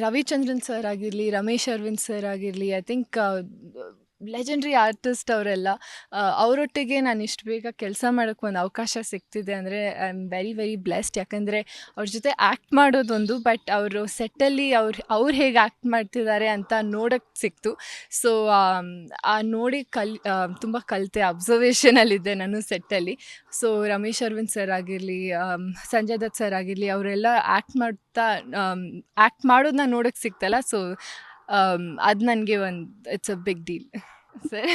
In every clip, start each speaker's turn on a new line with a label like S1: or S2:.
S1: Ravichandran sir ಆಗಿರಲಿ Ramesh Aravind sir ಆಗಿರಲಿ I think legendary artist ಅವರೆಲ್ಲ. ಅವರೊಟ್ಟಿಗೆ ನಾನು ಇಷ್ಟು ಬೇಗ ಕೆಲಸ ಮಾಡೋಕ್ಕೆ ಒಂದು ಅವಕಾಶ ಸಿಗ್ತಿದೆ ಅಂದರೆ I am very very blessed ಯಾಕಂದರೆ ಅವ್ರ ಜೊತೆ ಆ್ಯಕ್ಟ್ ಮಾಡೋದೊಂದು ಬಟ್ ಅವರು ಸೆಟ್ಟಲ್ಲಿ ಅವ್ರು ಅವ್ರು ಹೇಗೆ ಆ್ಯಕ್ಟ್ ಮಾಡ್ತಿದ್ದಾರೆ ಅಂತ ನೋಡೋಕ್ಕೆ ಸಿಕ್ತು. ಸೊ ಆ ನೋಡಿ ಕಲ್ ತುಂಬ ಕಲಿತೆ. ಅಬ್ಸರ್ವೇಷನಲ್ಲಿದ್ದೆ ನಾನು ಸೆಟ್ಟಲ್ಲಿ ಸೊ ರಮೇಶ್ ಅರವಿಂದ್ ಸರ್ ಆಗಿರಲಿ ಸಂಜಯ್ ದತ್ ಸರ್ ಆಗಿರಲಿ, ಅವರೆಲ್ಲ ಆ್ಯಕ್ಟ್ ಮಾಡ್ತಾ ಆ್ಯಕ್ಟ್ ಮಾಡೋದನ್ನ ನೋಡೋಕ್ಕೆ ಸಿಕ್ತಲ್ಲ ಸೊ ಅದು ನನಗೆ ಒಂದು it's a big deal sir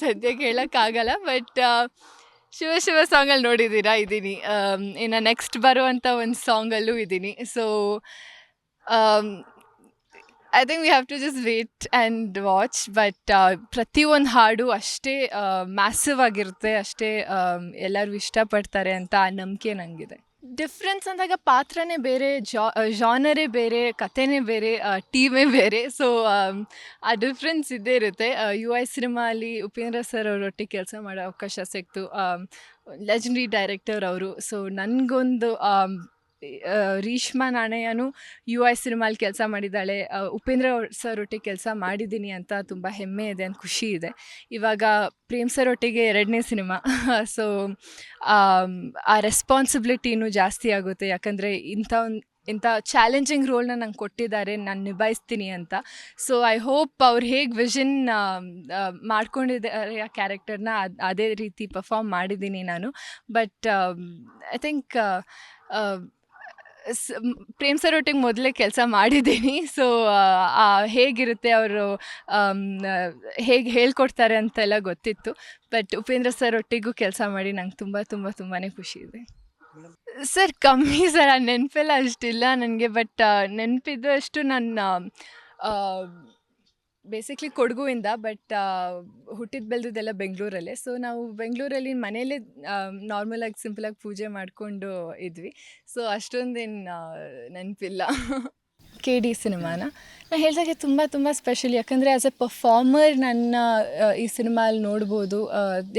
S1: ಸದ್ಯಕ್ಕೆ ಹೇಳೋಕ್ಕಾಗಲ್ಲ ಬಟ್ ಶಿವ ಶಿವ ಸಾಂಗಲ್ಲಿ ನೋಡಿದ್ದೀರಾ? ಇದ್ದೀನಿ. ಇನ್ನು ನೆಕ್ಸ್ಟ್ ಬರುವಂಥ ಒಂದು ಸಾಂಗಲ್ಲೂ ಇದ್ದೀನಿ. So I think we have to just wait and watch but ಪ್ರತಿಯೊಂದು ಹಾಡು ಅಷ್ಟೇ ಮ್ಯಾಸಿವ್ ಆಗಿರುತ್ತೆ, ಅಷ್ಟೇ ಎಲ್ಲರೂ ಇಷ್ಟಪಡ್ತಾರೆ ಅಂತ ಆ ನಂಬಿಕೆ ನನಗಿದೆ ಡಿಫ್ರೆನ್ಸ್ ಅಂದಾಗ ಪಾತ್ರನೇ ಬೇರೆ, ಜಾ ಜಾನರೇ ಬೇರೆ, ಕಥೆನೇ ಬೇರೆ ಟೀಮೇ ಬೇರೆ. ಸೊ ಆ ಡಿಫ್ರೆನ್ಸ್ ಇದ್ದೇ ಇರುತ್ತೆ. ಯು ಐ ಸಿನಿಮಾ ಅಲ್ಲಿ ಉಪೇಂದ್ರ ಸರ್ ಅವರೊಟ್ಟಿಗೆ ಕೆಲಸ ಮಾಡೋ ಅವಕಾಶ ಸಿಕ್ತು. ಲೆಜೆಂಡ್ರಿ ಡೈರೆಕ್ಟರ್ ಅವರು. ಸೊ ನನಗೊಂದು ರೀಶ್ಮಾ ನಾಣಯ್ಯನು ಯು ಐ ಸಿನಿಮಾಲಿ ಕೆಲಸ ಮಾಡಿದ್ದಾಳೆ. ಉಪೇಂದ್ರ ಸರ್ ಒಟ್ಟಿಗೆ ಕೆಲಸ ಮಾಡಿದ್ದೀನಿ ಅಂತ ತುಂಬ ಹೆಮ್ಮೆ ಇದೆ ಅಂತ ಖುಷಿ ಇದೆ. ಇವಾಗ ಪ್ರೇಮ್ ಸರ್ ಒಟ್ಟಿಗೆ ಎರಡನೇ ಸಿನಿಮಾ. ಸೊ ಆ ರೆಸ್ಪಾನ್ಸಿಬಿಲಿಟಿನೂ ಜಾಸ್ತಿ ಆಗುತ್ತೆ. ಯಾಕಂದರೆ ಇಂಥ ಒಂದು, ಇಂಥ ಚಾಲೆಂಜಿಂಗ್ ರೋಲ್ನ ನಂಗೆ ಕೊಟ್ಟಿದ್ದಾರೆ. ನಾನು ನಿಭಾಯಿಸ್ತೀನಿ ಅಂತ. ಸೊ ಐ ಹೋಪ್ ಅವ್ರು ಹೇಗೆ ವಿಷನ್ ಮಾಡ್ಕೊಂಡಿದ್ದಾರೆ ಆ ಕ್ಯಾರೆಕ್ಟರ್ನ ಅದು ರೀತಿ ಪರ್ಫಾರ್ಮ್ ಮಾಡಿದ್ದೀನಿ ನಾನು. But I think Prem sir ಒಟ್ಟಿಗೆ ಮೊದಲೇ ಕೆಲಸ ಮಾಡಿದ್ದೀನಿ. ಸೊ ಹೇಗಿರುತ್ತೆ ಅವರು ಹೇಗೆ ಹೇಳ್ಕೊಡ್ತಾರೆ ಅಂತೆಲ್ಲ ಗೊತ್ತಿತ್ತು. ಬಟ್ ಉಪೇಂದ್ರ ಸರ್ ಒಟ್ಟಿಗೂ ಕೆಲಸ ಮಾಡಿ ನಂಗೆ ತುಂಬ ತುಂಬ ತುಂಬಾ ಖುಷಿ ಇದೆ. ಸರ್, ಕಮ್ಮಿ ಸರ್, ಆ ನೆನಪೆಲ್ಲ ಅಷ್ಟಿಲ್ಲ ನನಗೆ. ಬಟ್ ನೆನಪಿದ್ದಷ್ಟು ನನ್ನ ಬೇಸಿಕ್ಲಿ ಕೊಡಗುವಿಂದ ಬಟ್ ಹುಟ್ಟಿದ ಬೆಳೆದಿದ್ದೆಲ್ಲ ಬೆಂಗಳೂರಲ್ಲೇ. ಸೊ ನಾವು ಬೆಂಗಳೂರಲ್ಲಿ ಮನೆಯಲ್ಲೇ ನಾರ್ಮಲಾಗಿ ಸಿಂಪಲಾಗಿ ಪೂಜೆ ಮಾಡಿಕೊಂಡು ಇದ್ವಿ. ಸೊ ಅಷ್ಟೊಂದೇನು ನೆನಪಿಲ್ಲ. ಕೆ ಡಿ ಸಿನಿಮಾನ. ನಾನು ಹೇಳಿದಾಗೆ ತುಂಬ ತುಂಬ ಸ್ಪೆಷಲ್ ಯಾಕಂದರೆ ಆ್ಯಸ್ ಎ ಪರ್ಫಾರ್ಮರ್ ನನ್ನ ಈ ಸಿನಿಮಾಲ್ಲಿ ನೋಡ್ಬೋದು.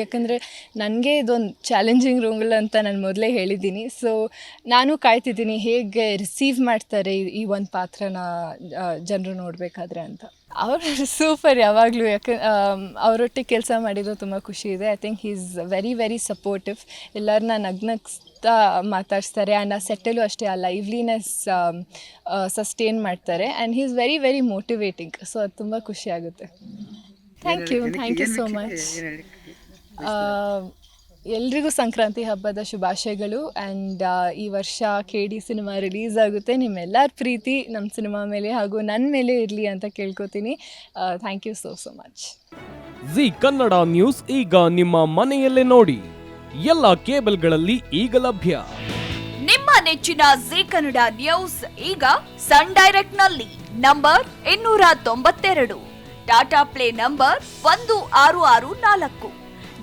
S1: ಯಾಕಂದರೆ ನನಗೆ ಇದೊಂದು ಚಾಲೆಂಜಿಂಗ್ ರೋಲ್ ಅಂತ ನಾನು ಮೊದಲೇ ಹೇಳಿದ್ದೀನಿ. ಸೊ ನಾನು ಕಾಯ್ತಿದ್ದೀನಿ ಹೇಗೆ ರಿಸೀವ್ ಮಾಡ್ತಾರೆ ಈ ಒಂದು ಪಾತ್ರನ ಜನರು ನೋಡಬೇಕಾದ್ರೆ ಅಂತ. ಅವರು ಸೂಪರ್ ಯಾವಾಗಲೂ ಯಾಕೆ ಅವರೊಟ್ಟಿಗೆ ಕೆಲಸ ಮಾಡಿದ್ದು ತುಂಬ ಖುಷಿ ಇದೆ. I think he is very very supportive ಎಲ್ಲರನ್ನ ನಗ್ನಗ್ಸ್ತಾ ಮಾತಾಡ್ಸ್ತಾರೆ. ಆ್ಯಂಡ್ ಆ ಸೆಟ್ಟಲ್ಲೂ ಅಷ್ಟೇ ಆ ಲೈವ್ಲಿನೆಸ್ ಸಸ್ಟೇನ್ ಮಾಡ್ತಾರೆ. And he's very very motivating so ಅದು ತುಂಬ ಖುಷಿ ಆಗುತ್ತೆ. Thank you thank you so much ಎಲ್ರಿಗೂ ಸಂಕ್ರಾಂತಿ ಹಬ್ಬದ ಶುಭಾಶಯಗಳು. ಆ್ಯಂಡ್ ಈ ವರ್ಷ ಕೆ ಡಿ ಸಿನಿಮಾ ರಿಲೀಸ್ ಆಗುತ್ತೆ. ನಿಮ್ಮೆಲ್ಲರ ಪ್ರೀತಿ ನಮ್ಮ ಸಿನಿಮಾ ಮೇಲೆ ಹಾಗೂ ನನ್ನ ಮೇಲೆ ಇರಲಿ ಅಂತ ಕೇಳ್ಕೊತೀನಿ. Thank you so so much
S2: Zee Kannada news ಈಗ ನಿಮ್ಮ ಮನೆಯಲ್ಲೇ ನೋಡಿ. ಎಲ್ಲ ಕೇಬಲ್ಗಳಲ್ಲಿ ಈಗ ಲಭ್ಯ.
S3: ನಿಮ್ಮ ನೆಚ್ಚಿನ ಜಿ ಕನ್ನಡ ನ್ಯೂಸ್ ಈಗ ಸನ್ ಡೈರೆಕ್ಟ್ನಲ್ಲಿ ನಂಬರ್ ಇನ್ನೂರ ತೊಂಬತ್ತೆರಡು. ಟಾಟಾ ಪ್ಲೇ ನಂಬರ್ ಒಂದು ಆರು ಆರು ನಾಲ್ಕು.